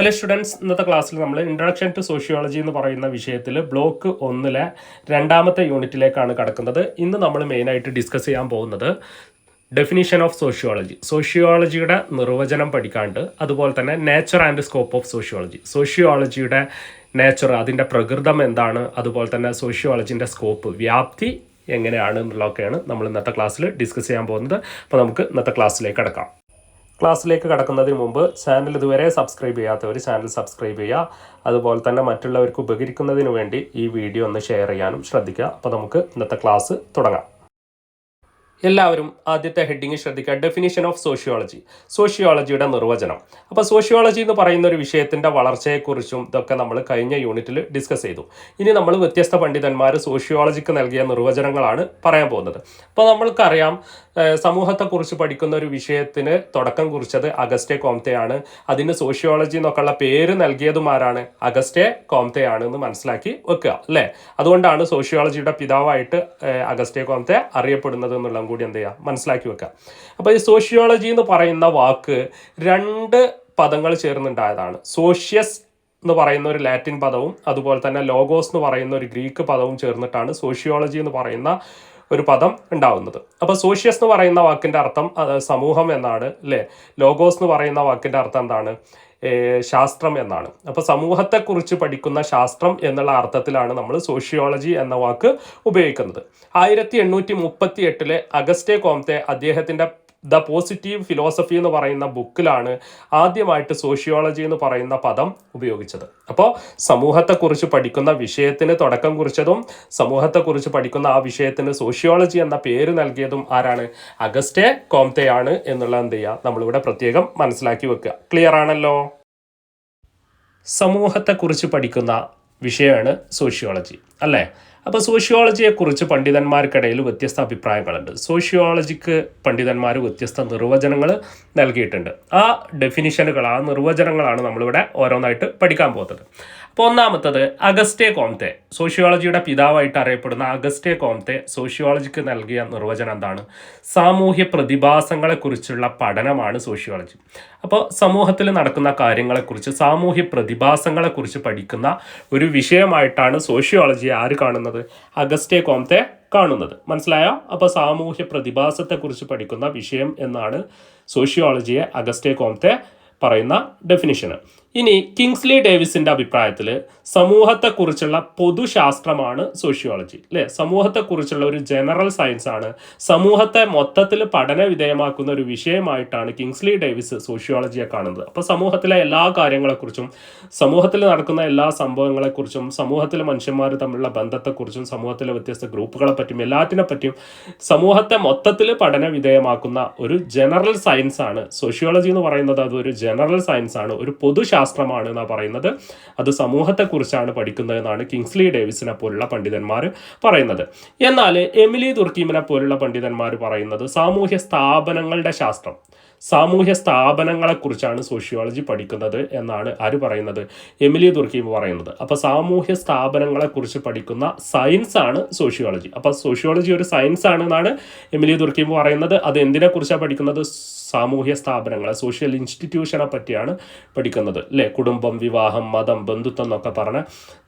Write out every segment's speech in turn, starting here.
Hello students ഇന്നത്തെ ക്ലാസ്സിൽ നമ്മൾ ഇൻട്രഡക്ഷൻ ടു സോഷ്യോളജി എന്ന് പറയുന്ന വിഷയത്തിൽ ബ്ലോക്ക് ഒന്നിലെ രണ്ടാമത്തെ യൂണിറ്റിലേക്കാണ് കടക്കുന്നത്. ഇന്ന് നമ്മൾ മെയിനായിട്ട് ഡിസ്കസ് ചെയ്യാൻ പോകുന്നത് ഡെഫിനിഷൻ ഓഫ് സോഷ്യോളജി സോഷ്യോളജിയുടെ നിർവചനം പഠിക്കാണ്ട് അതുപോലെ തന്നെ nature and scope of sociology സോഷ്യോളജിയുടെ nature അതിന്റെ പ്രകൃതം എന്താണ്? അതുപോലെ തന്നെ സോഷ്യോളജിന്റെ സ്കോപ്പ് വ്യാപ്തി എങ്ങനെയാണ് എന്നുള്ളതൊക്കെയാണ് നമ്മൾ ഇന്നത്തെ ക്ലാസ്സിൽ ഡിസ്കസ് ചെയ്യാൻ പോകുന്നത്. അപ്പോൾ നമുക്ക് ഇന്നത്തെ ക്ലാസ്സിലേക്ക് കടക്കാം. ക്ലാസ്സിലേക്ക് കടക്കുന്നതിന് മുമ്പ് ചാനൽ ഇതുവരെ സബ്സ്ക്രൈബ് ചെയ്യാത്തവർ ചാനൽ സബ്സ്ക്രൈബ് ചെയ്യുക. അതുപോലെ തന്നെ മറ്റുള്ളവർക്ക് ഉപകരിക്കുന്നതിന് വേണ്ടി ഈ വീഡിയോ ഒന്ന് ഷെയർ ചെയ്യാനും ശ്രദ്ധിക്കുക. അപ്പോൾ നമുക്ക് ഇന്നത്തെ ക്ലാസ് തുടങ്ങാം. എല്ലാവരും ആദ്യത്തെ ഹെഡിങ് ശ്രദ്ധിക്കുക. ഡെഫിനിഷൻ ഓഫ് സോഷ്യോളജി സോഷ്യോളജിയുടെ നിർവചനം. അപ്പോൾ സോഷ്യോളജി എന്ന് പറയുന്ന ഒരു വിഷയത്തിന്റെ വളർച്ചയെക്കുറിച്ചും ഇതൊക്കെ നമ്മൾ കഴിഞ്ഞ യൂണിറ്റിൽ ഡിസ്കസ് ചെയ്തു. ഇനി നമ്മൾ വ്യത്യസ്ത പണ്ഡിതന്മാർ സോഷ്യോളജിക്ക് നൽകിയ നിർവചനങ്ങളാണ് പറയാൻ പോകുന്നത്. അപ്പോൾ നമ്മൾക്കറിയാം സമൂഹത്തെക്കുറിച്ച് പഠിക്കുന്ന ഒരു വിഷയത്തിന് തുടക്കം കുറിച്ചത് അഗസ്റ്റെ കോംതയാണ്. അതിന് സോഷ്യോളജി എന്നൊക്കെയുള്ള പേര് നൽകിയതും ആരാണ്? അഗസ്റ്റെ കോംതയാണ് എന്ന് മനസ്സിലാക്കി വെക്കുക അല്ലേ? അതുകൊണ്ടാണ് സോഷ്യോളജിയുടെ പിതാവായിട്ട് അഗസ്റ്റെ കോംതെ അറിയപ്പെടുന്നത് എന്നുള്ളതും. കൂടി എന്ത് ചെയ്യുക മനസ്സിലാക്കി വെക്കുക അപ്പോൾ ഈ സോഷ്യോളജി എന്ന് പറയുന്ന വാക്ക് രണ്ട് പദങ്ങൾ ചേർന്നുണ്ടായതാണ്. സോഷ്യസ് എന്ന് പറയുന്ന ഒരു ലാറ്റിൻ പദവും അതുപോലെ തന്നെ ലോഗോസ് എന്ന് പറയുന്ന ഒരു ഗ്രീക്ക് പദവും ചേർന്നിട്ടാണ് സോഷ്യോളജി എന്ന് പറയുന്ന ഒരു പദം ഉണ്ടാവുന്നത്. അപ്പോൾ സോഷ്യസ് എന്ന് പറയുന്ന വാക്കിന്റെ അർത്ഥം സമൂഹം എന്നാണ് അല്ലേ? ലോഗോസ് എന്ന് പറയുന്ന വാക്കിന്റെ അർത്ഥം എന്താണ്? ശാസ്ത്രം എന്നാണ്. അപ്പോൾ സമൂഹത്തെക്കുറിച്ച് പഠിക്കുന്ന ശാസ്ത്രം എന്നുള്ള അർത്ഥത്തിലാണ് നമ്മൾ സോഷ്യോളജി എന്ന വാക്ക് ഉപയോഗിക്കുന്നത്. ആയിരത്തി എണ്ണൂറ്റി മുപ്പത്തി എട്ടിലെ അഗസ്റ്റേ കോംത്തെ അദ്ദേഹത്തിന്റെ ദ പോസിറ്റീവ് ഫിലോസഫി എന്ന് പറയുന്ന ബുക്കിലാണ് ആദ്യമായിട്ട് സോഷ്യോളജി എന്ന് പറയുന്ന പദം ഉപയോഗിച്ചത്. അപ്പോൾ സമൂഹത്തെക്കുറിച്ച് പഠിക്കുന്ന വിഷയത്തിന് തുടക്കം കുറിച്ചതും സമൂഹത്തെക്കുറിച്ച് പഠിക്കുന്ന ആ വിഷയത്തിന് സോഷ്യോളജി എന്ന പേര് നൽകിയതും ആരാണ്? അഗസ്റ്റെ കോംതയാണ് എന്നുള്ള എന്ത് ചെയ്യുക? നമ്മളിവിടെ പ്രത്യേകം മനസ്സിലാക്കി വെക്കുക. ക്ലിയർ ആണല്ലോ? സമൂഹത്തെക്കുറിച്ച് പഠിക്കുന്ന വിഷയമാണ് സോഷ്യോളജി അല്ലേ? അപ്പോൾ സോഷ്യോളജിയെക്കുറിച്ച് പണ്ഡിതന്മാർക്കിടയിൽ വ്യത്യസ്ത അഭിപ്രായങ്ങളുണ്ട്. സോഷ്യോളജിക്ക് പണ്ഡിതന്മാർ വ്യത്യസ്ത നിർവചനങ്ങൾ നൽകിയിട്ടുണ്ട്. ആ ഡെഫിനിഷനുകൾ ആ നിർവചനങ്ങളാണ് നമ്മളിവിടെ ഓരോന്നായിട്ട് പഠിക്കാൻ പോകുന്നത്. അപ്പോൾ ഒന്നാമത്തത് അഗസ്റ്റേ കോംതെ. സോഷ്യോളജിയുടെ പിതാവായിട്ട് അറിയപ്പെടുന്ന അഗസ്റ്റേ കോംതെ സോഷ്യോളജിക്ക് നൽകിയ നിർവചനം എന്താണ്? സാമൂഹ്യ പ്രതിഭാസങ്ങളെക്കുറിച്ചുള്ള പഠനമാണ് സോഷ്യോളജി. അപ്പോൾ സമൂഹത്തിൽ നടക്കുന്ന കാര്യങ്ങളെക്കുറിച്ച് സാമൂഹ്യ പ്രതിഭാസങ്ങളെക്കുറിച്ച് പഠിക്കുന്ന ഒരു വിഷയമായിട്ടാണ് സോഷ്യോളജി ആര് കാണുന്നത്? അഗസ്റ്റേ കോംതെ കാണുന്നത്. മനസ്സിലായോ? അപ്പോൾ സാമൂഹ്യ പ്രതിഭാസത്തെക്കുറിച്ച് പഠിക്കുന്ന വിഷയം എന്നാണ് സോഷ്യോളജിയെ അഗസ്റ്റേ കോംതെ പറയുന്ന ഡെഫിനിഷന് ഇനി കിങ്സ്ലി ഡേവിസിന്റെ അഭിപ്രായത്തിൽ സമൂഹത്തെക്കുറിച്ചുള്ള പൊതുശാസ്ത്രമാണ് സോഷ്യോളജി അല്ലേ? സമൂഹത്തെക്കുറിച്ചുള്ള ഒരു ജനറൽ സയൻസ് ആണ്. സമൂഹത്തെ മൊത്തത്തിൽ പഠന വിധേയമാക്കുന്ന ഒരു വിഷയമായിട്ടാണ് കിങ്സ്ലി ഡേവിസ് സോഷ്യോളജിയെ കാണുന്നത്. അപ്പോൾ സമൂഹത്തിലെ എല്ലാ കാര്യങ്ങളെക്കുറിച്ചും സമൂഹത്തിൽ നടക്കുന്ന എല്ലാ സംഭവങ്ങളെക്കുറിച്ചും സമൂഹത്തിലെ മനുഷ്യന്മാർ തമ്മിലുള്ള ബന്ധത്തെക്കുറിച്ചും സമൂഹത്തിലെ വ്യത്യസ്ത ഗ്രൂപ്പുകളെ പറ്റിയും എല്ലാറ്റിനെ പറ്റിയും സമൂഹത്തെ മൊത്തത്തിൽ പഠന വിധേയമാക്കുന്ന ഒരു ജനറൽ സയൻസ് ആണ് സോഷ്യോളജി എന്ന് പറയുന്നത് അതൊരു ജനറൽ സയൻസ് ആണ് ഒരു പൊതുശാസ്ത്രമാണ് എന്നാണ് പറയുന്നത്. അത് സമൂഹത്തെക്കുറിച്ചാണ് പഠിക്കുന്നത് എന്നാണ് കിങ്സ്ലി ഡേവിസിനെ പോലുള്ള പണ്ഡിതന്മാർ പറയുന്നത്. എന്നാൽ എമിലി ദുർക്കീമിനെ പോലുള്ള പണ്ഡിതന്മാർ പറയുന്നത് സാമൂഹ്യ സ്ഥാപനങ്ങളുടെ ശാസ്ത്രം. സാമൂഹ്യ സ്ഥാപനങ്ങളെക്കുറിച്ചാണ് സോഷ്യോളജി പഠിക്കുന്നത് എന്നാണ് ആര് പറയുന്നത്? എമിലി ദുർക്കീം പറയുന്നത്. അപ്പോൾ സാമൂഹ്യ സ്ഥാപനങ്ങളെക്കുറിച്ച് പഠിക്കുന്ന സയൻസ് ആണ് സോഷ്യോളജി. അപ്പോൾ സോഷ്യോളജി ഒരു സയൻസ് ആണെന്നാണ് എമിലി ദുർക്കീം പറയുന്നത്. അത് എന്തിനെക്കുറിച്ചാണ് പഠിക്കുന്നത്? സാമൂഹ്യ സ്ഥാപനങ്ങളെ സോഷ്യൽ ഇൻസ്റ്റിറ്റ്യൂഷനെ പറ്റിയാണ് പഠിക്കുന്നത്. അല്ലേ കുടുംബം വിവാഹം മതം ബന്ധുത്വം എന്നൊക്കെ പറഞ്ഞ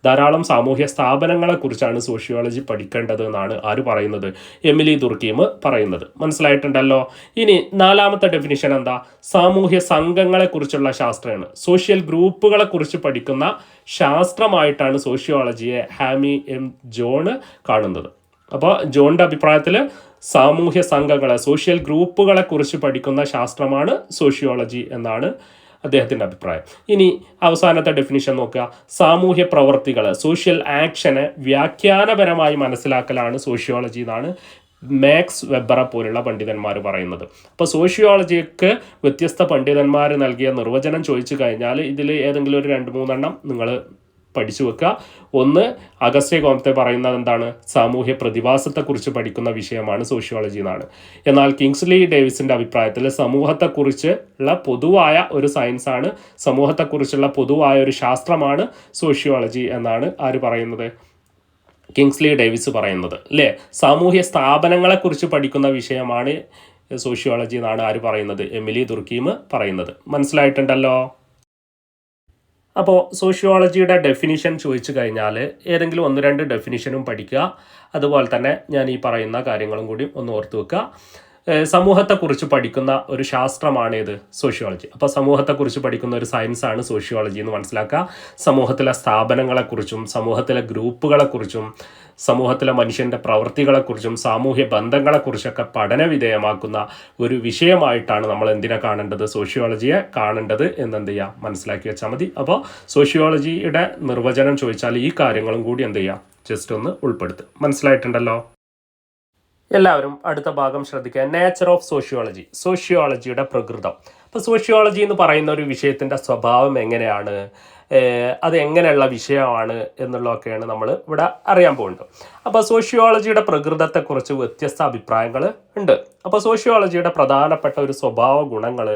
ധാരാളം സാമൂഹ്യ സ്ഥാപനങ്ങളെക്കുറിച്ചാണ് സോഷ്യോളജി പഠിക്കേണ്ടത് എന്നാണ് ആര് പറയുന്നത്? എമിലി ദുർക്കീം പറയുന്നത്. മനസ്സിലായിട്ടുണ്ടല്ലോ? ഇനി നാലാമത്തെ ഡെഫിനിഷൻ എന്താ? സാമൂഹ്യ സംഘങ്ങളെ കുറിച്ചുള്ള ശാസ്ത്രമാണ്. സോഷ്യൽ ഗ്രൂപ്പുകളെ കുറിച്ച് പഠിക്കുന്ന ശാസ്ത്രമായിട്ടാണ് സോഷ്യോളജിയെ ഹാമി എം ജോണ് കാണുന്നത്. അപ്പോൾ ജോണിന്റെ അഭിപ്രായത്തിൽ സാമൂഹ്യ സംഘങ്ങളെ സോഷ്യൽ ഗ്രൂപ്പുകളെ കുറിച്ച് പഠിക്കുന്ന ശാസ്ത്രമാണ് സോഷ്യോളജി എന്നാണ് അദ്ദേഹത്തിന്റെ അഭിപ്രായം. ഇനി അവസാനത്തെ ഡെഫിനിഷൻ നോക്കുക. സാമൂഹ്യ പ്രവർത്തികൾ സോഷ്യൽ ആക്ഷനെ വ്യാഖ്യാനപരമായി മനസ്സിലാക്കലാണ് സോഷ്യോളജി എന്നാണ് മാക്സ് വെബറ പോലുള്ള പണ്ഡിതന്മാർ പറയുന്നത്. അപ്പോൾ സോഷ്യോളജിക്ക് വ്യത്യസ്ത പണ്ഡിതന്മാർ നൽകിയ നിർവചനം ചോദിച്ചു കഴിഞ്ഞാൽ ഇതിൽ ഏതെങ്കിലും ഒരു രണ്ട് മൂന്നെണ്ണം നിങ്ങൾ പഠിച്ചു വെക്കുക. ഒന്ന് അഗസ്റ്റ്യ കോമത്തെ പറയുന്നത് എന്താണ്? സാമൂഹ്യ പ്രതിഭാസത്തെക്കുറിച്ച് പഠിക്കുന്ന വിഷയമാണ് സോഷ്യോളജി എന്നാണ്. എന്നാൽ കിങ്സ്ലി ഡേവിസിന്റെ അഭിപ്രായത്തിൽ സമൂഹത്തെക്കുറിച്ച് ഉള്ള പൊതുവായ ഒരു സയൻസാണ് സമൂഹത്തെക്കുറിച്ചുള്ള പൊതുവായ ഒരു ശാസ്ത്രമാണ് സോഷ്യോളജി എന്നാണ് ആര് പറയുന്നത്? കിങ്സ്ലി ഡേവിസ് പറയുന്നത് അല്ലേ? സാമൂഹ്യ സ്ഥാപനങ്ങളെക്കുറിച്ച് പഠിക്കുന്ന വിഷയമാണ് സോഷ്യോളജി എന്നാണ് ആര് പറയുന്നത്? എമിലി ദുർക്കീം പറയുന്നത്. മനസ്സിലായിട്ടുണ്ടല്ലോ? അപ്പോൾ സോഷ്യോളജിയുടെ ഡെഫിനിഷൻ ചോദിച്ചു കഴിഞ്ഞാൽ ഏതെങ്കിലും ഒന്ന് രണ്ട് ഡെഫിനിഷനും പഠിക്കുക. അതുപോലെ തന്നെ ഞാൻ ഈ പറയുന്ന കാര്യങ്ങളും കൂടി ഒന്ന് ഓർത്ത് വെക്കുക. സമൂഹത്തെക്കുറിച്ച് പഠിക്കുന്ന ഒരു ശാസ്ത്രമാണ് ഇത് സോഷ്യോളജി. അപ്പോൾ സമൂഹത്തെക്കുറിച്ച് പഠിക്കുന്ന ഒരു സയൻസാണ് സോഷ്യോളജി എന്ന് മനസ്സിലാക്കുക. സമൂഹത്തിലെ സ്ഥാപനങ്ങളെക്കുറിച്ചും സമൂഹത്തിലെ ഗ്രൂപ്പുകളെക്കുറിച്ചും സമൂഹത്തിലെ മനുഷ്യന്റെ പ്രവൃത്തികളെക്കുറിച്ചും സാമൂഹ്യ ബന്ധങ്ങളെക്കുറിച്ചൊക്കെ പഠന വിധേയമാക്കുന്ന ഒരു വിഷയമായിട്ടാണ് നമ്മൾ എന്തിനെ കാണേണ്ടത്? സോഷ്യോളജിയെ കാണേണ്ടത് എന്നെന്ത് ചെയ്യുക മനസ്സിലാക്കി വെച്ചാൽ മതി. അപ്പോൾ സോഷ്യോളജിയുടെ നിർവചനം ചോദിച്ചാൽ ഈ കാര്യങ്ങളും കൂടി എന്ത് ചെയ്യുക ജസ്റ്റ് ഒന്ന് ഉൾപ്പെടുത്തുക മനസ്സിലായിട്ടുണ്ടല്ലോ? എല്ലാവരും അടുത്ത ഭാഗം ശ്രദ്ധിക്കുക. നേച്ചർ ഓഫ് സോഷ്യോളജി സോഷ്യോളജിയുടെ പ്രകൃതം. അപ്പോൾ സോഷ്യോളജി എന്ന് പറയുന്ന ഒരു വിഷയത്തിന്റെ സ്വഭാവം എങ്ങനെയാണ്? അത് എങ്ങനെയുള്ള വിഷയമാണ് എന്നുള്ളതൊക്കെയാണ് നമ്മൾ ഇവിടെ അറിയാൻ പോകുന്നത്. അപ്പോൾ സോഷ്യോളജിയുടെ പ്രകൃതത്തെക്കുറിച്ച് വ്യത്യസ്ത അഭിപ്രായങ്ങൾ ഉണ്ട്. അപ്പോൾ സോഷ്യോളജിയുടെ പ്രധാനപ്പെട്ട ഒരു സ്വഭാവ ഗുണങ്ങൾ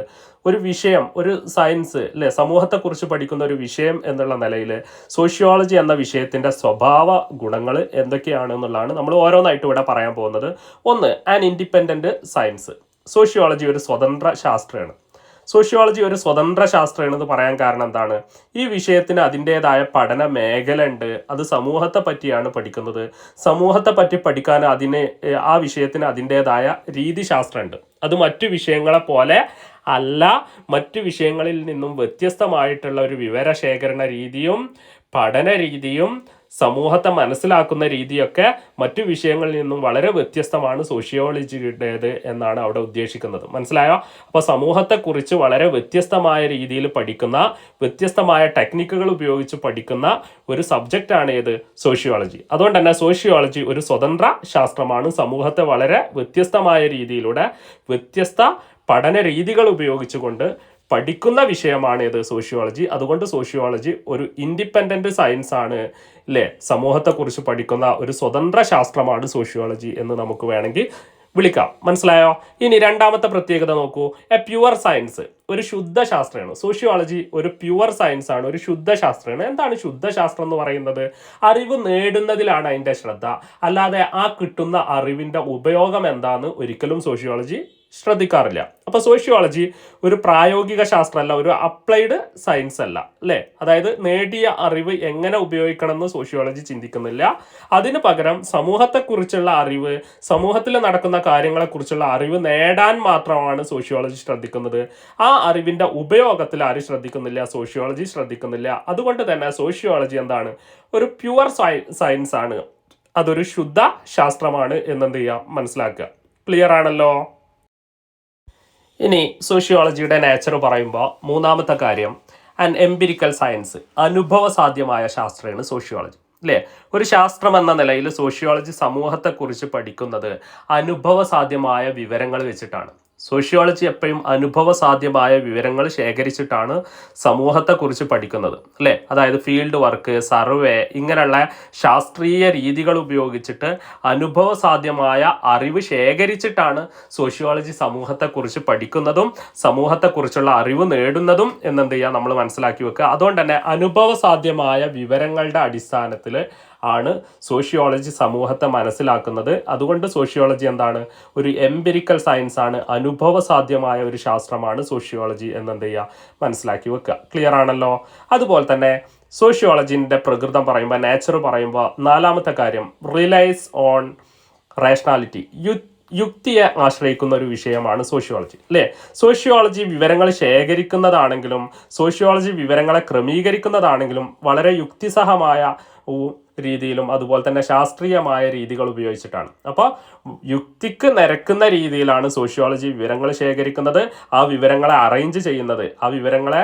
ഒരു വിഷയം ഒരു സയൻസ് അല്ലെ സമൂഹത്തെക്കുറിച്ച് പഠിക്കുന്ന ഒരു വിഷയം എന്നുള്ള നിലയിൽ സോഷ്യോളജി എന്ന വിഷയത്തിന്റെ സ്വഭാവ ഗുണങ്ങൾ എന്തൊക്കെയാണ് എന്നുള്ളതാണ് നമ്മൾ ഓരോന്നായിട്ട് ഇവിടെ പറയാൻ പോകുന്നത്. ഒന്ന് ആൻ ഇൻഡിപെൻഡന്റ് സയൻസ് സോഷ്യോളജി ഒരു സ്വതന്ത്ര ശാസ്ത്രമാണ്. സോഷ്യോളജി ഒരു സ്വതന്ത്ര ശാസ്ത്രമാണെന്ന് പറയാൻ കാരണം എന്താണ്? ഈ വിഷയത്തിന് അതിന്റെതായ പഠന മേഖല ഉണ്ട് അത് സമൂഹത്തെ പറ്റിയാണ് പഠിക്കുന്നത്. സമൂഹത്തെ പറ്റി പഠിക്കാൻ അതിന് ആ വിഷയത്തിന് അതിന്റെതായ രീതിശാസ്ത്രമുണ്ട് അത് മറ്റു വിഷയങ്ങളെ പോലെ അല്ല. മറ്റു വിഷയങ്ങളിൽ നിന്നും വ്യത്യസ്തമായിട്ടുള്ള ഒരു വിവരശേഖരണ രീതിയും പഠന രീതിയും സമൂഹത്തെ മനസ്സിലാക്കുന്ന രീതിയൊക്കെ മറ്റു വിഷയങ്ങളിൽ നിന്നും വളരെ വ്യത്യസ്തമാണ് സോഷ്യോളജിയുടേത് എന്നാണ് അവിടെ ഉദ്ദേശിക്കുന്നത്. മനസ്സിലായോ? അപ്പോൾ സമൂഹത്തെക്കുറിച്ച് വളരെ വ്യത്യസ്തമായ രീതിയിൽ പഠിക്കുന്ന വ്യത്യസ്തമായ ടെക്നിക്കുകൾ ഉപയോഗിച്ച് പഠിക്കുന്ന ഒരു സബ്ജക്റ്റാണ് ഏത്? സോഷ്യോളജി. അതുകൊണ്ട് തന്നെ സോഷ്യോളജി ഒരു സ്വതന്ത്ര ശാസ്ത്രമാണ്. സമൂഹത്തെ വളരെ വ്യത്യസ്തമായ രീതിയിലൂടെ വ്യത്യസ്ത പഠന രീതികൾ ഉപയോഗിച്ചുകൊണ്ട് പഠിക്കുന്ന വിഷയമാണ് ഏത്? സോഷ്യോളജി. അതുകൊണ്ട് സോഷ്യോളജി ഒരു ഇൻഡിപെൻഡന്റ് സയൻസ് ആണ്. അല്ലേ സമൂഹത്തെക്കുറിച്ച് പഠിക്കുന്ന ഒരു സ്വതന്ത്ര ശാസ്ത്രമാണ് സോഷ്യോളജി എന്ന് നമുക്ക് വേണമെങ്കിൽ വിളിക്കാം. മനസ്സിലായോ? ഇനി രണ്ടാമത്തെ പ്രത്യേകത നോക്കൂ. എ പ്യുവർ സയൻസ് ഒരു ശുദ്ധ ശാസ്ത്രമാണ് സോഷ്യോളജി ഒരു പ്യുവർ സയൻസ് ആണ് ഒരു ശുദ്ധ ശാസ്ത്രമാണ് എന്താണ് ശുദ്ധ ശാസ്ത്രം എന്ന് പറയുന്നത്? അറിവ് നേടുന്നതിലാണ് അതിന്റെ ശ്രദ്ധ. അല്ലാതെ ആ കിട്ടുന്ന അറിവിന്റെ ഉപയോഗം എന്താണെന്ന് ഒരിക്കലും സോഷ്യോളജി ശ്രദ്ധിക്കാറില്ല. അപ്പോൾ സോഷ്യോളജി ഒരു പ്രായോഗിക ശാസ്ത്രമല്ല ഒരു അപ്ലൈഡ് സയൻസ് അല്ല അല്ലേ? അതായത് നേടിയ അറിവ് എങ്ങനെ ഉപയോഗിക്കണം എന്ന് സോഷ്യോളജി ചിന്തിക്കുന്നില്ല. അതിന് പകരം സമൂഹത്തെക്കുറിച്ചുള്ള അറിവ് സമൂഹത്തിൽ നടക്കുന്ന കാര്യങ്ങളെക്കുറിച്ചുള്ള അറിവ് നേടാൻ മാത്രമാണ് സോഷ്യോളജി ശ്രദ്ധിക്കുന്നത്. ആ അറിവിന്റെ ഉപയോഗത്തിൽ ആരും ശ്രദ്ധിക്കുന്നില്ല സോഷ്യോളജി ശ്രദ്ധിക്കുന്നില്ല. അതുകൊണ്ട് തന്നെ സോഷ്യോളജി എന്താണ്? ഒരു പ്യുവർ സയൻസ് ആണ് അതൊരു ശുദ്ധ ശാസ്ത്രമാണ് എന്നെന്ത് ചെയ്യാം മനസ്സിലാക്കുക. ക്ലിയർ ആണല്ലോ? ഇനി സോഷ്യോളജിയുടെ നേച്ചർ പറയുമ്പോൾ മൂന്നാമത്തെ കാര്യം ആൻഡ് എംപിരിക്കൽ സയൻസ് അനുഭവസാധ്യമായ ശാസ്ത്രമാണ് സോഷ്യോളജി അല്ലേ ഒരു ശാസ്ത്രം എന്ന നിലയിൽ സോഷ്യോളജി സമൂഹത്തെക്കുറിച്ച് പഠിക്കുന്നത് അനുഭവസാധ്യമായ വിവരങ്ങൾ വെച്ചിട്ടാണ്. സോഷ്യോളജി എപ്പോഴും അനുഭവ സാധ്യമായ വിവരങ്ങൾ ശേഖരിച്ചിട്ടാണ് സമൂഹത്തെക്കുറിച്ച് പഠിക്കുന്നത് അല്ലേ? അതായത് ഫീൽഡ് വർക്ക് സർവേ ഇങ്ങനെയുള്ള ശാസ്ത്രീയ രീതികൾ ഉപയോഗിച്ചിട്ട് അനുഭവ സാധ്യമായ അറിവ് ശേഖരിച്ചിട്ടാണ് സോഷ്യോളജി സമൂഹത്തെക്കുറിച്ച് പഠിക്കുന്നതും സമൂഹത്തെക്കുറിച്ചുള്ള അറിവ് നേടുന്നതും എന്നെന്ത് ചെയ്യുക നമ്മൾ മനസ്സിലാക്കി വെക്കുക. അതുകൊണ്ട് തന്നെ അനുഭവ സാധ്യമായ വിവരങ്ങളുടെ അടിസ്ഥാനത്തിൽ ആണ് സോഷ്യോളജി സമൂഹത്തെ മനസ്സിലാക്കുന്നത്. അതുകൊണ്ട് സോഷ്യോളജി എന്താണ്? ഒരു എംപിരിക്കൽ സയൻസ് ആണ്. അനുഭവസാധ്യമായ ഒരു ശാസ്ത്രമാണ് സോഷ്യോളജി എന്നെന്ത് ചെയ്യുക? മനസ്സിലാക്കി വെക്കുക. ക്ലിയർ ആണല്ലോ? അതുപോലെ തന്നെ സോഷ്യോളജിന്റെ പ്രകൃതം പറയുമ്പോൾ നേച്ചർ പറയുമ്പോൾ നാലാമത്തെ കാര്യം റിലൈസ് ഓൺ റേഷണാലിറ്റി യു യുക്തിയെ ആശ്രയിക്കുന്ന ഒരു വിഷയമാണ് സോഷ്യോളജി. അല്ലേ? സോഷ്യോളജി വിവരങ്ങൾ ശേഖരിക്കുന്നതാണെങ്കിലും സോഷ്യോളജി വിവരങ്ങളെ ക്രമീകരിക്കുന്നതാണെങ്കിലും വളരെ യുക്തിസഹമായ രീതിയിലും അതുപോലെ തന്നെ ശാസ്ത്രീയമായ രീതികൾ ഉപയോഗിച്ചിട്ടാണ്. അപ്പോൾ യുക്തിക്ക് നിരക്കുന്ന രീതിയിലാണ് സോഷ്യോളജി വിവരങ്ങൾ ശേഖരിക്കുന്നത് ആ വിവരങ്ങളെ അറേഞ്ച് ചെയ്യുന്നത് ആ വിവരങ്ങളെ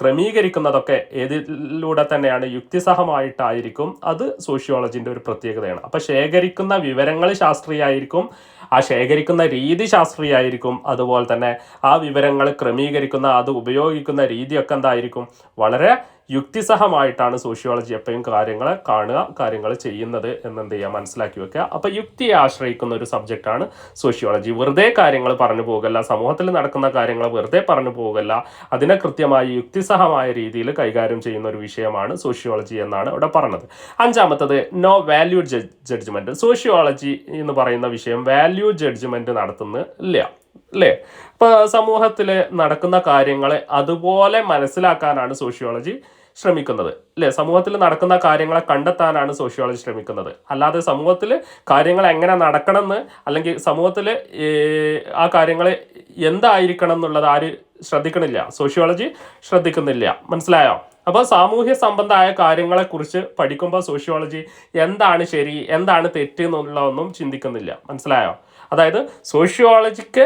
ക്രമീകരിക്കുന്നതൊക്കെ ഏതിലൂടെ തന്നെയാണ് യുക്തിസഹമായിട്ടായിരിക്കും അത് സോഷ്യോളജിന്റെ ഒരു പ്രത്യേകതയാണ്. അപ്പോൾ ശേഖരിക്കുന്ന വിവരങ്ങൾ ശാസ്ത്രീയമായിരിക്കും ആ ശേഖരിക്കുന്ന രീതി ശാസ്ത്രീയമായിരിക്കും അതുപോലെ തന്നെ ആ വിവരങ്ങൾ ക്രമീകരിക്കുന്ന അത് ഉപയോഗിക്കുന്ന രീതിയൊക്കെ എന്തായിരിക്കും? വളരെ യുക്തിസഹമായിട്ടാണ് സോഷ്യോളജി എപ്പോഴും കാര്യങ്ങളെ കാണുക കാര്യങ്ങൾ ചെയ്യുന്നത് എന്നെന്ത് ചെയ്യുക മനസ്സിലാക്കി വെക്കുക. അപ്പോൾ യുക്തിയെ ആശ്രയിക്കുന്ന ഒരു സബ്ജക്റ്റാണ് സോഷ്യോളജി. വെറുതെ കാര്യങ്ങൾ പറഞ്ഞു പോകല്ല സമൂഹത്തിൽ നടക്കുന്ന കാര്യങ്ങൾ വെറുതെ പറഞ്ഞു പോകല്ല അതിനെ കൃത്യമായി യുക്തിസഹമായ രീതിയിൽ കൈകാര്യം ചെയ്യുന്ന ഒരു വിഷയമാണ് സോഷ്യോളജി എന്നാണ് ഇവിടെ പറഞ്ഞത്. അഞ്ചാമത്തത് നോ വാല്യൂ ജഡ്ജ്മെന്റ് സോഷ്യോളജി എന്ന് പറയുന്ന വിഷയം വാല്യൂ ജഡ്ജ്മെന്റ് നടത്തുന്നില്ല അല്ലേ ഇപ്പൊ സമൂഹത്തിൽ നടക്കുന്ന കാര്യങ്ങളെ അതുപോലെ മനസ്സിലാക്കാനാണ് സോഷ്യോളജി ശ്രമിക്കുന്നത്. അല്ലേ സമൂഹത്തിൽ നടക്കുന്ന കാര്യങ്ങളെ കണ്ടെത്താനാണ് സോഷ്യോളജി ശ്രമിക്കുന്നത്. അല്ലാതെ സമൂഹത്തിൽ കാര്യങ്ങൾ എങ്ങനെ നടക്കണമെന്ന് അല്ലെങ്കിൽ സമൂഹത്തിൽ ആ കാര്യങ്ങൾ എന്തായിരിക്കണം എന്നുള്ളത് ആര് ശ്രദ്ധിക്കണില്ല. സോഷ്യോളജി ശ്രദ്ധിക്കുന്നില്ല. മനസ്സിലായോ? അപ്പോൾ സാമൂഹ്യ സംബന്ധമായ കാര്യങ്ങളെക്കുറിച്ച് പഠിക്കുമ്പോൾ സോഷ്യോളജി എന്താണ് ശരി എന്താണ് തെറ്റ് എന്നുള്ളതൊന്നും ചിന്തിക്കുന്നില്ല. മനസ്സിലായോ? അതായത് സോഷ്യോളജിക്ക്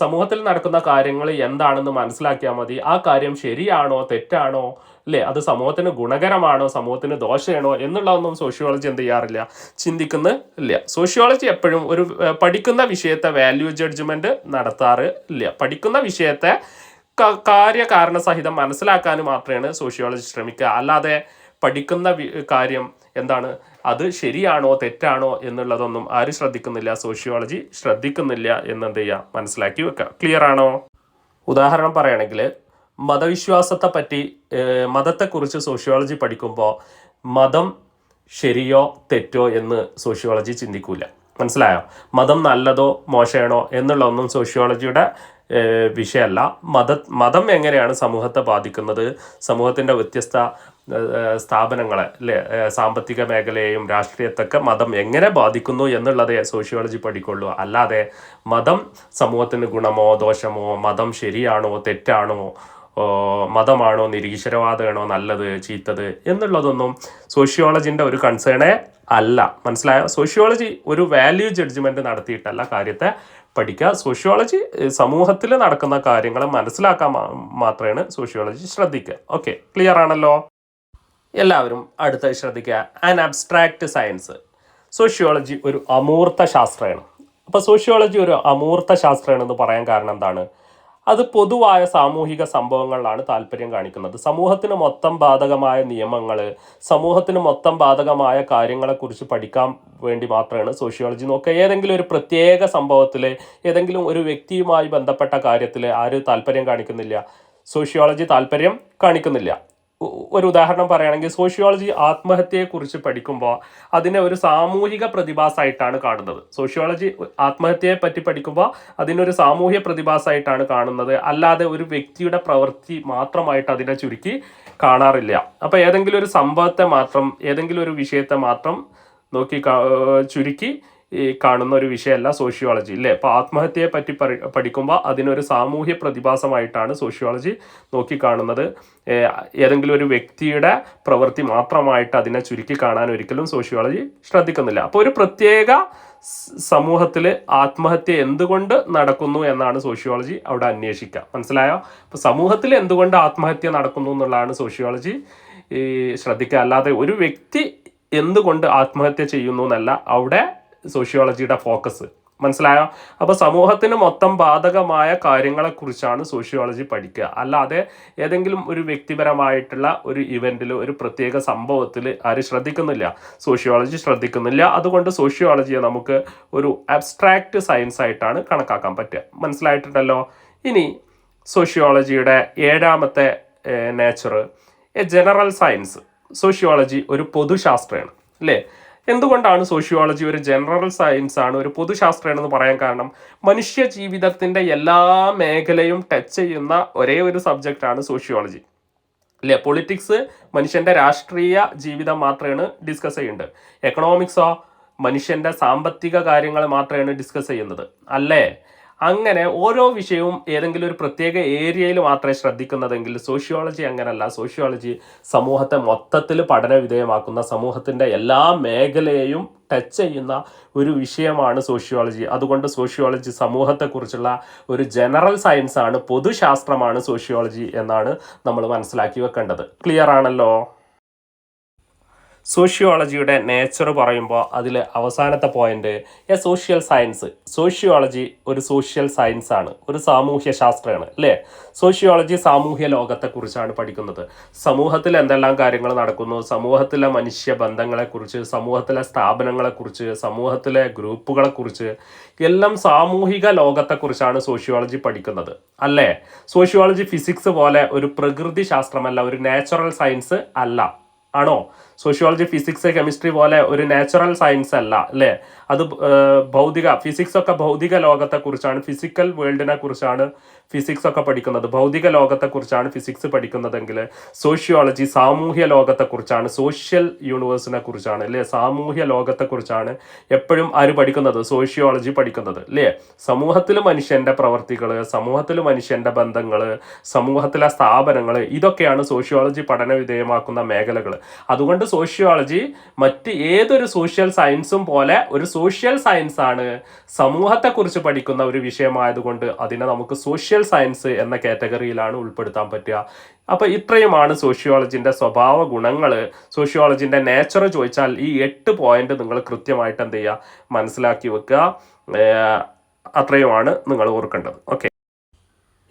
സമൂഹത്തിൽ നടക്കുന്ന കാര്യങ്ങൾ എന്താണെന്ന് മനസ്സിലാക്കിയാൽ മതി. ആ കാര്യം ശരിയാണോ തെറ്റാണോ അല്ലേ? അത് സമൂഹത്തിന് ഗുണകരമാണോ സമൂഹത്തിന് ദോഷമാണോ എന്നുള്ളതൊന്നും സോഷ്യോളജി എന്ത് ചെയ്യാറില്ല ചിന്തിക്കുന്ന ഇല്ല. സോഷ്യോളജി എപ്പോഴും ഒരു പഠിക്കുന്ന വിഷയത്തെ വാല്യൂ ജഡ്ജ്മെന്റ് നടത്താറ് ഇല്ല. പഠിക്കുന്ന വിഷയത്തെ കാര്യകാരണ സഹിതം മനസ്സിലാക്കാൻ മാത്രമാണ് സോഷ്യോളജി ശ്രമിക്കുക. അല്ലാതെ പഠിക്കുന്ന കാര്യം എന്താണ്? അത് ശരിയാണോ തെറ്റാണോ എന്നുള്ളതൊന്നും ആരും ശ്രദ്ധിക്കുന്നില്ല. സോഷ്യോളജി ശ്രദ്ധിക്കുന്നില്ല എന്നെന്ത് ചെയ്യുക മനസ്സിലാക്കി വെക്കുക. ക്ലിയർ ആണോ? ഉദാഹരണം പറയുകയാണെങ്കിൽ മതവിശ്വാസത്തെ പറ്റി മതത്തെക്കുറിച്ച് സോഷ്യോളജി പഠിക്കുമ്പോൾ മതം ശരിയോ തെറ്റോ എന്ന് സോഷ്യോളജി ചിന്തിക്കൂല. മനസ്സിലായോ? മതം നല്ലതോ മോശമാണോ എന്നുള്ളതൊന്നും സോഷ്യോളജിയുടെ ഏഹ്, വിഷയമല്ല മത മതം എങ്ങനെയാണ് സമൂഹത്തെ ബാധിക്കുന്നത്? സമൂഹത്തിന്റെ വ്യത്യസ്ത സ്ഥാപനങ്ങളെ അല്ലേ സാമ്പത്തിക മേഖലയെയും രാഷ്ട്രീയത്തൊക്കെ മതം എങ്ങനെ ബാധിക്കുന്നു എന്നുള്ളതേ സോഷ്യോളജി പഠിക്കുള്ളൂ. അല്ലാതെ മതം സമൂഹത്തിന് ഗുണമോ ദോഷമോ മതം ശരിയാണോ തെറ്റാണോ മതമാണോ നിരീശ്വരവാദമാണോ നല്ലത് ചീത്തത് എന്നുള്ളതൊന്നും സോഷ്യോളജിന്റെ ഒരു കൺസേണേ അല്ല. മനസ്സിലായോ? സോഷ്യോളജി ഒരു വാല്യൂ ജഡ്ജ്മെന്റ് നടത്തിയിട്ടല്ല കാര്യത്തെ പഠിക്കുക. സോഷ്യോളജി സമൂഹത്തിൽ നടക്കുന്ന കാര്യങ്ങൾ മനസ്സിലാക്കാൻ മാത്രമാണ് സോഷ്യോളജി ശ്രദ്ധിക്കുക. ഓക്കെ ക്ലിയർ ആണല്ലോ? എല്ലാവരും അടുത്ത ശ്രദ്ധിക്കുക. ആൻ അബ്സ്ട്രാക്റ്റ് സയൻസ് സോഷ്യോളജി ഒരു അമൂർത്ത ശാസ്ത്രമാണ്. അപ്പോൾ സോഷ്യോളജി ഒരു അമൂർത്ത ശാസ്ത്രമാണെന്ന് പറയാൻ കാരണം എന്താണ്? അത് പൊതുവായ സാമൂഹിക സംഭവങ്ങളിലാണ് താല്പര്യം കാണിക്കുന്നത്. സമൂഹത്തിന് മൊത്തം ബാധകമായ നിയമങ്ങൾ സമൂഹത്തിന് മൊത്തം ബാധകമായ കാര്യങ്ങളെക്കുറിച്ച് പഠിക്കാൻ വേണ്ടി മാത്രമാണ് സോഷ്യോളജി നോക്കുക. ഏതെങ്കിലും ഒരു പ്രത്യേക സംഭവത്തിൽ ഏതെങ്കിലും ഒരു വ്യക്തിയുമായി ബന്ധപ്പെട്ട കാര്യത്തിൽ ആര് താല്പര്യം കാണിക്കുന്നില്ല. സോഷ്യോളജി താല്പര്യം കാണിക്കുന്നില്ല. ഒരു ഉദാഹരണം പറയുകയാണെങ്കിൽ സോഷ്യോളജി ആത്മഹത്യയെക്കുറിച്ച് പഠിക്കുമ്പോൾ അതിനെ ഒരു സാമൂഹിക പ്രതിഭാസമായിട്ടാണ് കാണുന്നത്. സോഷ്യോളജി ആത്മഹത്യയെ പറ്റി പഠിക്കുമ്പോൾ അതിനൊരു സാമൂഹ്യ പ്രതിഭാസമായിട്ടാണ് കാണുന്നത്. അല്ലാതെ ഒരു വ്യക്തിയുടെ പ്രവൃത്തി മാത്രമായിട്ട് അതിനെ ചുരുക്കി കാണാറില്ല. അപ്പോൾ ഏതെങ്കിലും ഒരു സംഭവത്തെ മാത്രം ഏതെങ്കിലും ഒരു വിഷയത്തെ മാത്രം നോക്കി ചുരുക്കി ഈ കാണുന്ന ഒരു വിഷയമല്ല സോഷ്യോളജി അല്ലേ അപ്പോൾ ആത്മഹത്യയെ പറ്റി പറി- പഠിക്കുമ്പോൾ അതിനൊരു സാമൂഹ്യ പ്രതിഭാസമായിട്ടാണ് സോഷ്യോളജി നോക്കിക്കാണുന്നത് ഏതെങ്കിലും ഒരു വ്യക്തിയുടെ പ്രവൃത്തി മാത്രമായിട്ട് അതിനെ ചുരുക്കി കാണാൻ ഒരിക്കലും സോഷ്യോളജി ശ്രദ്ധിക്കുന്നില്ല. അപ്പോൾ ഒരു പ്രത്യേക സമൂഹത്തിൽ ആത്മഹത്യ എന്തുകൊണ്ട് നടക്കുന്നു എന്നാണ് സോഷ്യോളജി അവിടെ അന്വേഷിക്കുക മനസ്സിലായോ? അപ്പോൾ സമൂഹത്തിൽ എന്തുകൊണ്ട് ആത്മഹത്യ നടക്കുന്നു എന്നുള്ളതാണ് സോഷ്യോളജി ഈ ശ്രദ്ധിക്കുക അല്ലാതെ ഒരു വ്യക്തി എന്തുകൊണ്ട് ആത്മഹത്യ ചെയ്യുന്നു എന്നല്ല അവിടെ സോഷ്യോളജിയുടെ ഫോക്കസ്. മനസ്സിലായോ? അപ്പോൾ സമൂഹത്തിന് മൊത്തം ബാധകമായ കാര്യങ്ങളെക്കുറിച്ചാണ് സോഷ്യോളജി പഠിക്കുക. അല്ലാതെ ഏതെങ്കിലും ഒരു വ്യക്തിപരമായിട്ടുള്ള ഒരു ഇവന്റിൽ ഒരു പ്രത്യേക സംഭവത്തിൽ ആരും ശ്രദ്ധിക്കുന്നില്ല. സോഷ്യോളജി ശ്രദ്ധിക്കുന്നില്ല. അതുകൊണ്ട് സോഷ്യോളജിയെ നമുക്ക് ഒരു അബ്സ്ട്രാക്റ്റ് സയൻസ് ആയിട്ടാണ് കണക്കാക്കാൻ പറ്റുക. മനസ്സിലായിട്ടുണ്ടല്ലോ? ഇനി സോഷ്യോളജിയുടെ ഏഴാമത്തെ nature a general science sociology ഒരു പൊതുശാസ്ത്രമാണ് അല്ലേ? എന്തുകൊണ്ടാണ് സോഷ്യോളജി ഒരു ജനറൽ സയൻസ് ആണ് ഒരു പൊതുശാസ്ത്രമാണെന്ന് പറയാൻ കാരണം? മനുഷ്യ ജീവിതത്തിന്റെ എല്ലാ മേഖലയും ടച്ച് ചെയ്യുന്ന ഒരേ ഒരു സബ്ജക്റ്റാണ് സോഷ്യോളജി. അല്ലേ? പൊളിറ്റിക്സ് മനുഷ്യന്റെ രാഷ്ട്രീയ ജീവിതം മാത്രമാണ് ഡിസ്കസ് ചെയ്യുന്നത്. എക്കണോമിക്സോ മനുഷ്യന്റെ സാമ്പത്തിക കാര്യങ്ങൾ മാത്രമാണ് ഡിസ്കസ് ചെയ്യുന്നത്. അല്ലേ? അങ്ങനെ ഓരോ വിഷയവും ഏതെങ്കിലും ഒരു പ്രത്യേക ഏരിയയിൽ മാത്രമേ ശ്രദ്ധിക്കുന്നതെങ്കിൽ സോഷ്യോളജി അങ്ങനല്ല. സോഷ്യോളജി സമൂഹത്തെ മൊത്തത്തിൽ പഠന വിധേയമാക്കുന്ന സമൂഹത്തിന്റെ എല്ലാ മേഖലയെയും ടച്ച് ചെയ്യുന്ന ഒരു വിഷയമാണ് സോഷ്യോളജി. അതുകൊണ്ട് സോഷ്യോളജി സമൂഹത്തെക്കുറിച്ചുള്ള ഒരു ജനറൽ സയൻസാണ് പൊതുശാസ്ത്രമാണ് സോഷ്യോളജി എന്നാണ് നമ്മൾ മനസ്സിലാക്കി വെക്കേണ്ടത്. ക്ലിയർ ആണല്ലോ? സോഷ്യോളജിയുടെ നേച്ചർ പറയുമ്പോൾ അതിൽ അവസാനത്തെ point a social science sociology ഒരു സോഷ്യൽ സയൻസ് ആണ്. ഒരു സാമൂഹ്യ ശാസ്ത്രമാണ് അല്ലേ? സോഷ്യോളജി സാമൂഹ്യ ലോകത്തെക്കുറിച്ചാണ് പഠിക്കുന്നത്. സമൂഹത്തിൽ എന്തെല്ലാം കാര്യങ്ങൾ നടക്കുന്നു? സമൂഹത്തിലെ മനുഷ്യ ബന്ധങ്ങളെക്കുറിച്ച് സമൂഹത്തിലെ സ്ഥാപനങ്ങളെക്കുറിച്ച് സമൂഹത്തിലെ ഗ്രൂപ്പുകളെക്കുറിച്ച് എല്ലാം സാമൂഹിക ലോകത്തെക്കുറിച്ചാണ് സോഷ്യോളജി പഠിക്കുന്നത് അല്ലേ? സോഷ്യോളജി ഫിസിക്സ് പോലെ ഒരു പ്രകൃതി ശാസ്ത്രമല്ല ഒരു നാച്ചുറൽ സയൻസ് അല്ല. ആണോ? സോഷ്യോളജി ഫിസിക്സ് കെമിസ്ട്രി പോലെ ഒരു നാച്ചുറൽ സയൻസ് അല്ല അല്ലേ? അത് ഭൗതിക ഫിസിക്സ് ഒക്കെ ഭൗതിക ലോകത്തെക്കുറിച്ചാണ് ഫിസിക്കൽ വേൾഡിനെ കുറിച്ചാണ് ഫിസിക്സ് ഒക്കെ പഠിക്കുന്നത്. ഭൗതിക ലോകത്തെക്കുറിച്ചാണ് ഫിസിക്സ് പഠിക്കുന്നതെങ്കിൽ സോഷ്യോളജി സാമൂഹ്യ ലോകത്തെക്കുറിച്ചാണ് സോഷ്യൽ യൂണിവേഴ്സിനെ കുറിച്ചാണ് അല്ലേ? സാമൂഹ്യ ലോകത്തെക്കുറിച്ചാണ് എപ്പോഴും ആര് പഠിക്കുന്നത്? സോഷ്യോളജി പഠിക്കുന്നത് അല്ലേ? സമൂഹത്തിൽ മനുഷ്യന്റെ പ്രവർത്തികൾ സമൂഹത്തിൽ മനുഷ്യന്റെ ബന്ധങ്ങൾ സമൂഹത്തിലെ സ്ഥാപനങ്ങൾ ഇതൊക്കെയാണ് സോഷ്യോളജി പഠന വിധേയമാക്കുന്ന മേഖലകൾ അതുകൊണ്ട് സോഷ്യോളജി മറ്റ് ഏതൊരു സോഷ്യൽ സയൻസും പോലെ ഒരു സോഷ്യൽ സയൻസ് ആണ്. സമൂഹത്തെക്കുറിച്ച് പഠിക്കുന്ന ഒരു വിഷയമായതുകൊണ്ട് അതിനെ നമുക്ക് സോഷ്യൽ സയൻസ് എന്ന കാറ്റഗറിയിലാണ് ഉൾപ്പെടുത്താൻ പറ്റുക. അപ്പോൾ ഇത്രയുമാണ് സോഷ്യോളജിന്റെ സ്വഭാവ ഗുണങ്ങൾ സോഷ്യോളജിന്റെ നേച്ചർ ചോദിച്ചാൽ ഈ എട്ട് പോയിന്റ് നിങ്ങൾ കൃത്യമായിട്ട് എന്ത് ചെയ്യുക? മനസ്സിലാക്കി വെക്കുക. അത്രയുമാണ് നിങ്ങൾ ഓർക്കേണ്ടത്. ഓക്കെ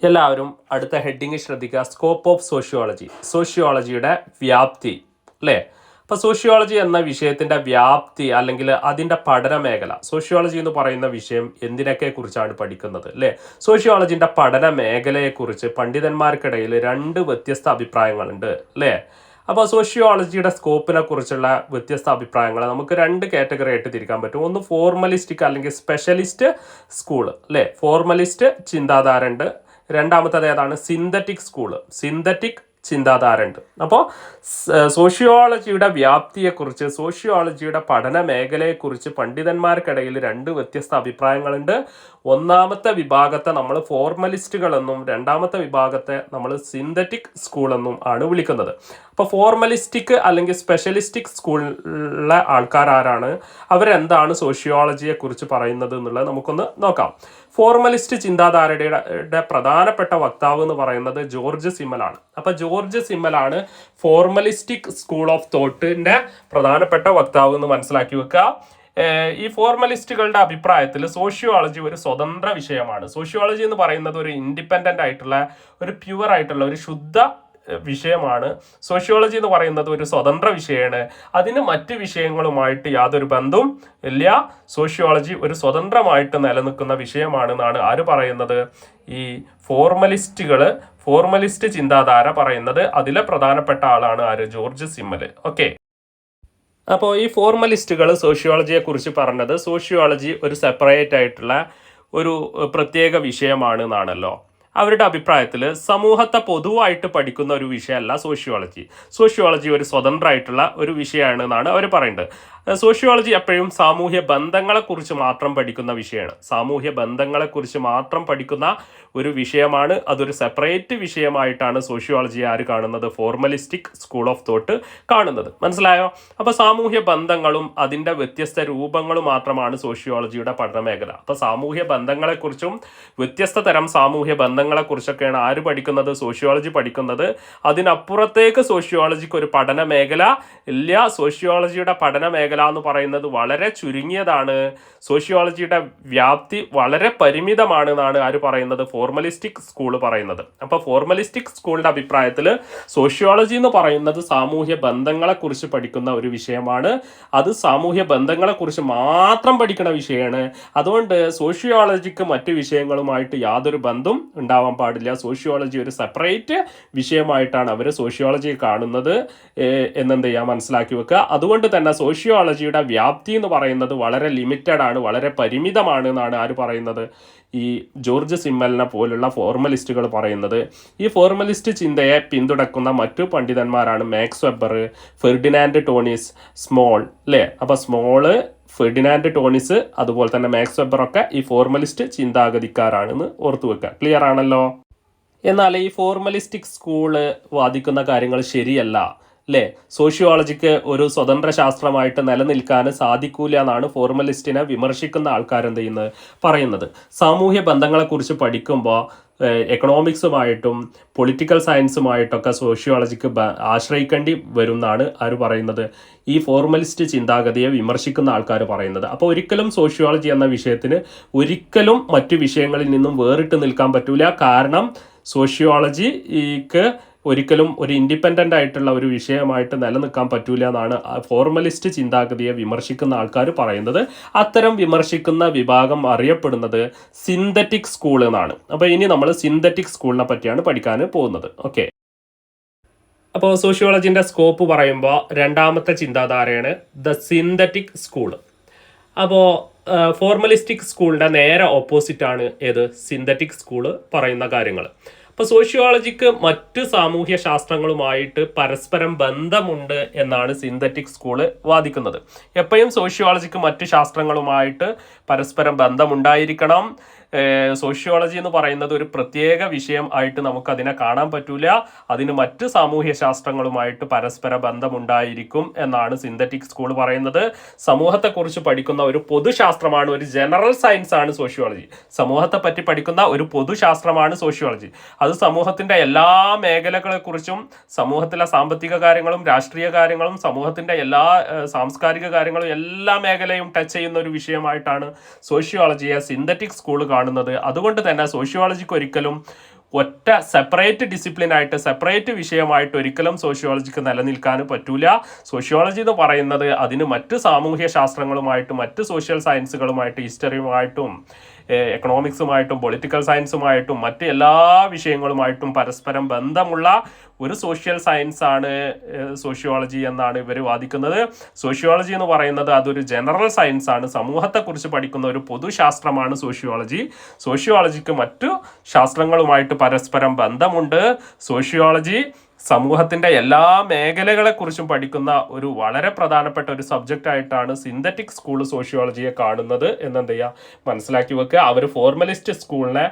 എല്ലാവരും അടുത്ത ഹെഡിങ് ശ്രദ്ധിക്കുക. സ്കോപ്പ് ഓഫ് സോഷ്യോളജി സോഷ്യോളജിയുടെ വ്യാപ്തി. അല്ലേ? അപ്പോൾ സോഷ്യോളജി എന്ന വിഷയത്തിന്റെ വ്യാപ്തി അല്ലെങ്കിൽ അതിന്റെ പഠന മേഖല സോഷ്യോളജി എന്ന് പറയുന്ന വിഷയം എന്തിനൊക്കെ കുറിച്ചാണ് പഠിക്കുന്നത് അല്ലേ? സോഷ്യോളജിന്റെ പഠന മേഖലയെക്കുറിച്ച് പണ്ഡിതന്മാർക്കിടയിൽ രണ്ട് വ്യത്യസ്ത അഭിപ്രായങ്ങളുണ്ട് അല്ലേ? അപ്പോൾ സോഷ്യോളജിയുടെ സ്കോപ്പിനെ കുറിച്ചുള്ള വ്യത്യസ്ത അഭിപ്രായങ്ങൾ നമുക്ക് രണ്ട് കാറ്റഗറി ആയിട്ട് തിരിക്കാൻ പറ്റും. ഒന്ന് ഫോർമലിസ്റ്റിക് അല്ലെങ്കിൽ സ്പെഷ്യലിസ്റ്റ് സ്കൂൾ അല്ലേ? ഫോർമലിസ്റ്റ് ചിന്താധാരണ്ട്. രണ്ടാമത്തേത് ഏതാണ്? സിന്തറ്റിക് സ്കൂൾ സിന്തറ്റിക് ചിന്താധാര ഉണ്ട് അപ്പോൾ സോഷ്യോളജിയുടെ വ്യാപ്തിയെക്കുറിച്ച് സോഷ്യോളജിയുടെ പഠന മേഖലയെക്കുറിച്ച് പണ്ഡിതന്മാർക്കിടയിൽ രണ്ട് വ്യത്യസ്ത അഭിപ്രായങ്ങളുണ്ട്. ഒന്നാമത്തെ വിഭാഗത്തെ നമ്മൾ ഫോർമലിസ്റ്റുകൾ എന്നും രണ്ടാമത്തെ വിഭാഗത്തെ നമ്മൾ സിന്തറ്റിക് സ്കൂൾ എന്നും ആണ് വിളിക്കുന്നത്. അപ്പോൾ ഫോർമലിസ്റ്റിക് അല്ലെങ്കിൽ സ്പെഷ്യലിസ്റ്റിക് സ്കൂളിലെ ആൾക്കാരാരാണ്? അവരെന്താണ് സോഷ്യോളജിയെക്കുറിച്ച് പറയുന്നത് എന്നുള്ളത് നമുക്കൊന്ന് നോക്കാം. ഫോർമലിസ്റ്റ് ചിന്താധാരയുടെ പ്രധാനപ്പെട്ട വക്താവ് എന്ന് പറയുന്നത് ജോർജ് സിമ്മലാണ് അപ്പോൾ ജോർജ് സിമ്മലാണ് ഫോർമലിസ്റ്റിക് സ്കൂൾ ഓഫ് തോട്ടിന്റെ പ്രധാനപ്പെട്ട വക്താവ് എന്ന് മനസ്സിലാക്കി വെക്കുക. ഈ ഫോർമലിസ്റ്റുകളുടെ അഭിപ്രായത്തിൽ സോഷ്യോളജി ഒരു സ്വതന്ത്ര വിഷയമാണ്. സോഷ്യോളജി എന്ന് പറയുന്നത് ഒരു ഇൻഡിപെൻഡന്റ് ആയിട്ടുള്ള ഒരു പ്യുവർ ആയിട്ടുള്ള ഒരു ശുദ്ധ വിഷയമാണ്. സോഷ്യോളജി എന്ന് പറയുന്നത് ഒരു സ്വതന്ത്ര വിഷയമാണ്. അതിന് മറ്റ് വിഷയങ്ങളുമായിട്ട് യാതൊരു ബന്ധവും ഇല്ല. സോഷ്യോളജി ഒരു സ്വതന്ത്രമായിട്ട് നിലനിൽക്കുന്ന വിഷയമാണെന്നാണ് ആര് പറയുന്നത്? ഈ ഫോർമലിസ്റ്റുകൾ ഫോർമലിസ്റ്റ് ചിന്താധാര പറയുന്നത് അതിലെ പ്രധാനപ്പെട്ട ആളാണ് ആര്? ജോർജ് സിമ്മൽ ഓക്കെ അപ്പോൾ ഈ ഫോർമലിസ്റ്റുകൾ സോഷ്യോളജിയെക്കുറിച്ച് പറഞ്ഞത് സോഷ്യോളജി ഒരു സെപ്പറേറ്റ് ആയിട്ടുള്ള ഒരു പ്രത്യേക വിഷയമാണ് എന്നാണല്ലോ അവരുടെ അഭിപ്രായത്തിൽ സമൂഹത്തെ പൊതുവായിട്ട് പഠിക്കുന്ന ഒരു വിഷയമല്ല സോഷ്യോളജി. സോഷ്യോളജി ഒരു സ്വതന്ത്രമായിട്ടുള്ള ഒരു വിഷയമാണ് എന്നാണ് അവർ പറയുന്നത്. സോഷ്യോളജി എപ്പോഴും സാമൂഹ്യ ബന്ധങ്ങളെക്കുറിച്ച് മാത്രം പഠിക്കുന്ന വിഷയമാണ്. സാമൂഹ്യ ബന്ധങ്ങളെക്കുറിച്ച് മാത്രം പഠിക്കുന്ന ഒരു വിഷയമാണ്. അതൊരു സെപ്പറേറ്റ് വിഷയമായിട്ടാണ് സോഷ്യോളജി ആര് കാണുന്നത്? ഫോർമലിസ്റ്റിക് സ്കൂൾ ഓഫ് തോട്ട് കാണുന്നത്. മനസ്സിലായോ? അപ്പോൾ സാമൂഹ്യ ബന്ധങ്ങളും അതിന്റെ വ്യത്യസ്ത രൂപങ്ങളും മാത്രമാണ് സോഷ്യോളജിയുടെ പഠന മേഖല അപ്പോൾ സാമൂഹ്യ ബന്ധങ്ങളെക്കുറിച്ചും വ്യത്യസ്ത തരം സാമൂഹ്യ ബന്ധങ്ങളെക്കുറിച്ചൊക്കെയാണ് ആര് പഠിക്കുന്നത്? സോഷ്യോളജി പഠിക്കുന്നത്. അതിനപ്പുറത്തേക്ക് സോഷ്യോളജിക്ക് ഒരു പഠന മേഖല ഇല്ല. സോഷ്യോളജിയുടെ പഠന മേഖല എന്ന് പറയുന്നത് വളരെ ചുരുങ്ങിയതാണ്. സോഷ്യോളജിയുടെ വ്യാപ്തി വളരെ പരിമിതമാണ് എന്നാണ് ആര് പറയുന്നത്? ഫോർമലിസ്റ്റിക് സ്കൂൾ പറയുന്നത്. അപ്പോൾ ഫോർമലിസ്റ്റിക് സ്കൂളിന്റെ അഭിപ്രായത്തിൽ സോഷ്യോളജി എന്ന് പറയുന്നത് സാമൂഹ്യ ബന്ധങ്ങളെക്കുറിച്ച് പഠിക്കുന്ന ഒരു വിഷയമാണ്. അത് സാമൂഹ്യ ബന്ധങ്ങളെക്കുറിച്ച് മാത്രം പഠിക്കുന്ന വിഷയമാണ്. അതുകൊണ്ട് സോഷ്യോളജിക്ക് മറ്റു വിഷയങ്ങളുമായിട്ട് യാതൊരു ബന്ധം ഉണ്ടാവാൻ പാടില്ല. സോഷ്യോളജി ഒരു സെപ്പറേറ്റ് വിഷയമായിട്ടാണ് അവർ സോഷ്യോളജി കാണുന്നത് എന്നെന്ത് ചെയ്യാം മനസ്സിലാക്കി വെക്കുക. അതുകൊണ്ട് തന്നെ സോഷ്യോളജിയുടെ വ്യാപ്തി എന്ന് പറയുന്നത് വളരെ ലിമിറ്റഡ് ആണ് വളരെ പരിമിതമാണ് എന്നാണ് ആര് പറയുന്നത്? ഈ ജോർജ് സിമ്മലിനെ പോലുള്ള ഫോർമലിസ്റ്റുകൾ പറയുന്നത്. ഈ ഫോർമലിസ്റ്റ് ചിന്തയെ പിന്തുണക്കുന്ന മറ്റു പണ്ഡിതന്മാരാണ് Max Weber Ferdinand Tonnies Small അല്ലേ അപ്പോൾ സ്മോൾ ഫെർഡിനാൻഡ് ടോണിസ് അതുപോലെ തന്നെ മാക്സ് വെബർ ഒക്കെ ഈ ഫോർമലിസ്റ്റ് ചിന്താഗതിക്കാരാണെന്ന് ഓർത്തു വെക്കുക ക്ലിയർ ആണല്ലോ? എന്നാൽ ഈ ഫോർമലിസ്റ്റിക് സ്കൂൾ വാദിക്കുന്ന കാര്യങ്ങൾ ശരിയല്ല. അല്ലേ സോഷ്യോളജിക്ക് ഒരു സ്വതന്ത്ര ശാസ്ത്രമായിട്ട് നിലനിൽക്കാൻ സാധിക്കൂല എന്നാണ് ഫോർമലിസ്റ്റിനെ വിമർശിക്കുന്ന ആൾക്കാർ എന്ത് ചെയ്യുന്നത്? പറയുന്നത്. സാമൂഹ്യ ബന്ധങ്ങളെക്കുറിച്ച് പഠിക്കുമ്പോൾ എക്കണോമിക്സുമായിട്ടും പൊളിറ്റിക്കൽ സയൻസുമായിട്ടൊക്കെ സോഷ്യോളജിക്ക് ആശ്രയിക്കേണ്ടി ആശ്രയിക്കേണ്ടി വരുമെന്നാണ് ആര് പറയുന്നത്? ഈ ഫോർമലിസ്റ്റ് ചിന്താഗതിയെ വിമർശിക്കുന്ന ആൾക്കാർ പറയുന്നത്. അപ്പോൾ ഒരിക്കലും സോഷ്യോളജി എന്ന വിഷയത്തിന് ഒരിക്കലും മറ്റു വിഷയങ്ങളിൽ നിന്നും വേറിട്ട് നിൽക്കാൻ പറ്റൂല. കാരണം സോഷ്യോളജിക്ക് ഒരിക്കലും ഒരു ഇൻഡിപെൻഡന്റ് ആയിട്ടുള്ള ഒരു വിഷയമായിട്ട് നിലനിൽക്കാൻ പറ്റൂല എന്നാണ് ഫോർമലിസ്റ്റ് ചിന്താഗതിയെ വിമർശിക്കുന്ന ആൾക്കാർ പറയുന്നത്. അത്തരം വിമർശിക്കുന്ന വിഭാഗം അറിയപ്പെടുന്നത് സിന്തറ്റിക് സ്കൂൾ എന്നാണ്. അപ്പോൾ ഇനി നമ്മൾ സിന്തറ്റിക് സ്കൂളിനെ പറ്റിയാണ് പഠിക്കാൻ പോകുന്നത്. ഓക്കെ അപ്പോൾ സോഷ്യോളജിന്റെ സ്കോപ്പ് പറയുമ്പോൾ രണ്ടാമത്തെ ചിന്താധാരയാണ് ദ സിന്തറ്റിക് സ്കൂൾ അപ്പോൾ ഫോർമലിസ്റ്റിക് സ്കൂളിന്റെ നേരെ ഓപ്പോസിറ്റാണ് ഏത്? സിന്തറ്റിക് സ്കൂൾ പറയുന്ന കാര്യങ്ങൾ. അപ്പോൾ സോഷ്യോളജിക്ക് മറ്റ് സാമൂഹ്യ ശാസ്ത്രങ്ങളുമായിട്ട് പരസ്പരം ബന്ധമുണ്ട് എന്നാണ് സിന്തറ്റിക് സ്കൂൾ വാദിക്കുന്നത്. എപ്പോഴും സോഷ്യോളജിക്ക് മറ്റ് ശാസ്ത്രങ്ങളുമായിട്ട് പരസ്പരം ബന്ധമുണ്ടായിരിക്കണം. സോഷ്യോളജി എന്ന് പറയുന്നത് ഒരു പ്രത്യേക വിഷയം ആയിട്ട് നമുക്ക് അതിനെ കാണാൻ പറ്റൂല. അതിന് മറ്റ് സാമൂഹ്യ ശാസ്ത്രങ്ങളുമായിട്ട് പരസ്പര ബന്ധമുണ്ടായിരിക്കും എന്നാണ് സിന്തറ്റിക് സ്കൂൾ പറയുന്നത്. സമൂഹത്തെക്കുറിച്ച് പഠിക്കുന്ന ഒരു പൊതുശാസ്ത്രമാണ് ഒരു ജനറൽ സയൻസ് ആണ് സോഷ്യോളജി. സമൂഹത്തെ പറ്റി പഠിക്കുന്ന ഒരു പൊതുശാസ്ത്രമാണ് സോഷ്യോളജി. അത് സമൂഹത്തിന്റെ എല്ലാ മേഖലകളെക്കുറിച്ചും സമൂഹത്തിലെ സാമ്പത്തിക കാര്യങ്ങളും രാഷ്ട്രീയ കാര്യങ്ങളും സമൂഹത്തിന്റെ എല്ലാ സാംസ്കാരിക കാര്യങ്ങളും എല്ലാ മേഖലയും ടച്ച് ചെയ്യുന്ന ഒരു വിഷയമായിട്ടാണ് സോഷ്യോളജിയെ സിന്തറ്റിക് സ്കൂൾ കാണുന്നത്. അതുകൊണ്ട് തന്നെ സോഷ്യോളജിക്ക് ഒരിക്കലും ഒറ്റ സെപ്പറേറ്റ് ഡിസിപ്ലിൻ ആയിട്ട് സെപ്പറേറ്റ് വിഷയമായിട്ട് ഒരിക്കലും സോഷ്യോളജിക്ക് നിലനിൽക്കാൻ പറ്റൂല. സോഷ്യോളജി എന്ന് പറയുന്നത് അതിന് മറ്റ് സാമൂഹ്യ ശാസ്ത്രങ്ങളുമായിട്ടും മറ്റ് സോഷ്യൽ സയൻസുകളുമായിട്ട് ഹിസ്റ്ററിയുമായിട്ടും എക്കണോമിക്സുമായിട്ടും പൊളിറ്റിക്കൽ സയൻസുമായിട്ടും മറ്റ് എല്ലാ വിഷയങ്ങളുമായിട്ടും പരസ്പരം ബന്ധമുള്ള ഒരു സോഷ്യൽ സയൻസ് ആണ് സോഷ്യോളജി എന്നാണ് ഇവർ വാദിക്കുന്നത്. സോഷ്യോളജി എന്ന് പറയുന്നത് അതൊരു ജനറൽ സയൻസ് ആണ്. സമൂഹത്തെക്കുറിച്ച് പഠിക്കുന്ന ഒരു പൊതുശാസ്ത്രമാണ് സോഷ്യോളജി സോഷ്യോളജിക്ക് മറ്റു ശാസ്ത്രങ്ങളുമായിട്ട് പരസ്പരം ബന്ധമുണ്ട്. സോഷ്യോളജി സമൂഹത്തിന്റെ എല്ലാ മേഖലകളെക്കുറിച്ചും പഠിക്കുന്ന ഒരു വളരെ പ്രധാനപ്പെട്ട ഒരു സബ്ജക്റ്റ് ആയിട്ടാണ് സിന്തറ്റിക് സ്കൂൾ സോഷ്യോളജിയെ കാണുന്നത് എന്നെന്ത് ചെയ്യുക മനസ്സിലാക്കി വെക്കുക അവർ ഫോർമലിസ്റ്റ് സ്കൂളിനെ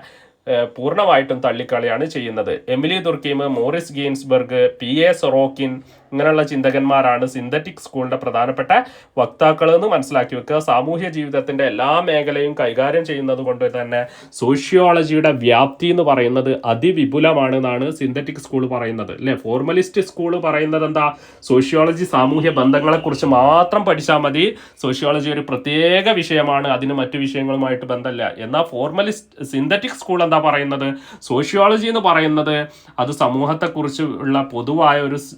പൂർണമായിട്ടും തള്ളിക്കളിയാണ് ചെയ്യുന്നത്. Emile Durkheim Morris Ginsberg P A Sorokin ഇങ്ങനെയുള്ള ചിന്തകന്മാരാണ് സിന്തറ്റിക് സ്കൂളിന്റെ പ്രധാനപ്പെട്ട വക്താക്കൾ എന്ന് മനസ്സിലാക്കി വെക്കുക. സാമൂഹ്യ ജീവിതത്തിന്റെ എല്ലാ മേഖലയും കൈകാര്യം ചെയ്യുന്നത് കൊണ്ട് തന്നെ സോഷ്യോളജിയുടെ വ്യാപ്തി എന്ന് പറയുന്നത് അതിവിപുലമാണ് എന്നാണ് സിന്തറ്റിക് സ്കൂൾ പറയുന്നത്. അല്ലെ? ഫോർമലിസ്റ്റ് സ്കൂൾ പറയുന്നത് എന്താ? സോഷ്യോളജി സാമൂഹ്യ ബന്ധങ്ങളെക്കുറിച്ച് മാത്രം പഠിച്ചാൽ മതി. സോഷ്യോളജി ഒരു പ്രത്യേക വിഷയമാണ്. അതിന് മറ്റു വിഷയങ്ങളുമായിട്ട് ബന്ധമില്ല. എന്നാൽ ഫോർമലിസ്റ്റ് സിന്തറ്റിക് സ്കൂൾ എന്താ പറയുന്നത്? സോഷ്യോളജി എന്ന് പറയുന്നത് അത് സമൂഹത്തെക്കുറിച്ച് ഉള്ള പൊതുവായ ഒരു സ്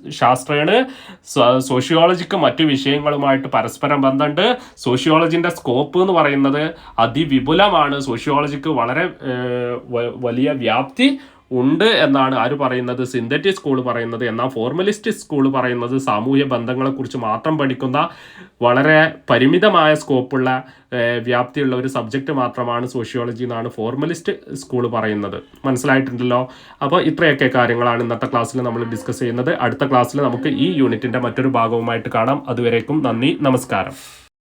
സ- സോഷ്യോളജിക്ക് മറ്റു വിഷയങ്ങളുമായിട്ട് പരസ്പരം ബന്ധമുണ്ട്. സോഷ്യോളജിന്റെ സ്കോപ്പ് എന്ന് പറയുന്നത് അതിവിപുലമാണ്. സോഷ്യോളജിക്ക് വളരെ വലിയ വ്യാപ്തി ഉണ്ട് എന്നാണ് ആര് പറയുന്നത്? സിന്തറ്റിക് സ്കൂൾ പറയുന്നത്. എന്നാൽ ഫോർമലിസ്റ്റ് സ്കൂൾ പറയുന്നത് സാമൂഹ്യ ബന്ധങ്ങളെക്കുറിച്ച് മാത്രം പഠിക്കുന്ന വളരെ പരിമിതമായ സ്കോപ്പുള്ള വ്യാപ്തിയുള്ള ഒരു സബ്ജക്റ്റ് മാത്രമാണ് സോഷ്യോളജി എന്നാണ് ഫോർമലിസ്റ്റ് സ്കൂൾ പറയുന്നത്. മനസ്സിലായിട്ടുണ്ടല്ലോ? അപ്പോൾ ഇത്രയൊക്കെ കാര്യങ്ങളാണ് ഇന്നത്തെ ക്ലാസ്സിൽ നമ്മൾ ഡിസ്കസ് ചെയ്യുന്നത്. അടുത്ത ക്ലാസ്സിൽ നമുക്ക് ഈ യൂണിറ്റിന്റെ മറ്റൊരു ഭാഗവുമായിട്ട് കാണാം. അതുവരേക്കും നന്ദി. നമസ്കാരം.